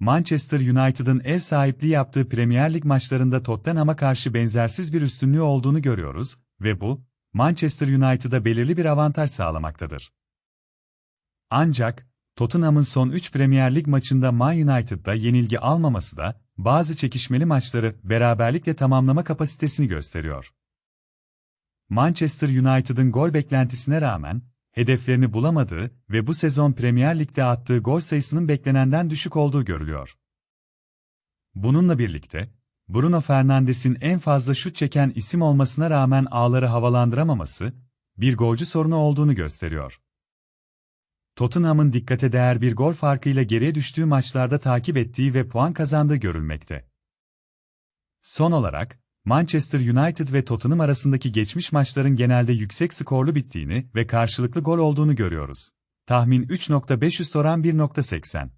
Manchester United'ın ev sahipliği yaptığı Premier Lig maçlarında Tottenham'a karşı benzersiz bir üstünlüğü olduğunu görüyoruz ve bu, Manchester United'a belirli bir avantaj sağlamaktadır. Ancak, Tottenham'ın son 3 Premier Lig maçında Man United'da yenilgi almaması da, bazı çekişmeli maçları beraberlikle tamamlama kapasitesini gösteriyor. Manchester United'ın gol beklentisine rağmen, hedeflerini bulamadığı ve bu sezon Premier Lig'de attığı gol sayısının beklenenden düşük olduğu görülüyor. Bununla birlikte, Bruno Fernandes'in en fazla şut çeken isim olmasına rağmen ağları havalandıramaması, bir golcü sorunu olduğunu gösteriyor. Tottenham'ın dikkate değer bir gol farkıyla geriye düştüğü maçlarda takip ettiği ve puan kazandığı görülmekte. Son olarak, Manchester United ve Tottenham arasındaki geçmiş maçların genelde yüksek skorlu bittiğini ve karşılıklı gol olduğunu görüyoruz. Tahmin 3.5 üst oran 1.80